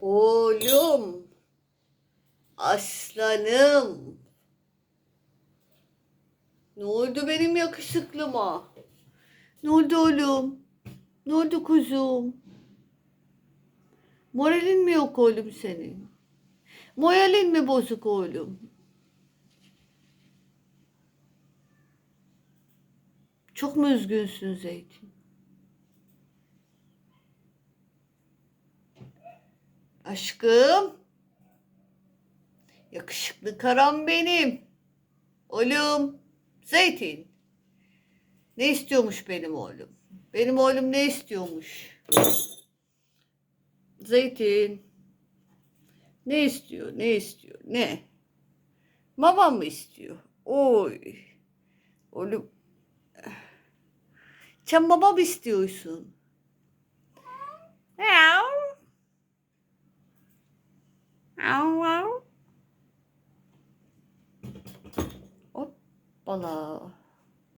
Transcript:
Oğlum. Aslanım. Ne oldu benim yakışıklıma? Ne oldu oğlum? Ne oldu kuzum? Moralin mi yok oğlum senin? Moralin mi bozuk oğlum? Çok mu üzgünsün Zeytin? Aşkım. Yakışıklı karam benim. Oğlum. Zeytin. Ne istiyormuş benim oğlum? Benim oğlum ne istiyormuş? Zeytin. Ne istiyor? Ne istiyor? Ne? Mama mı istiyor? Oy. Oğlum. Sen mama mı istiyorsun? Miau, miau. Hoppala.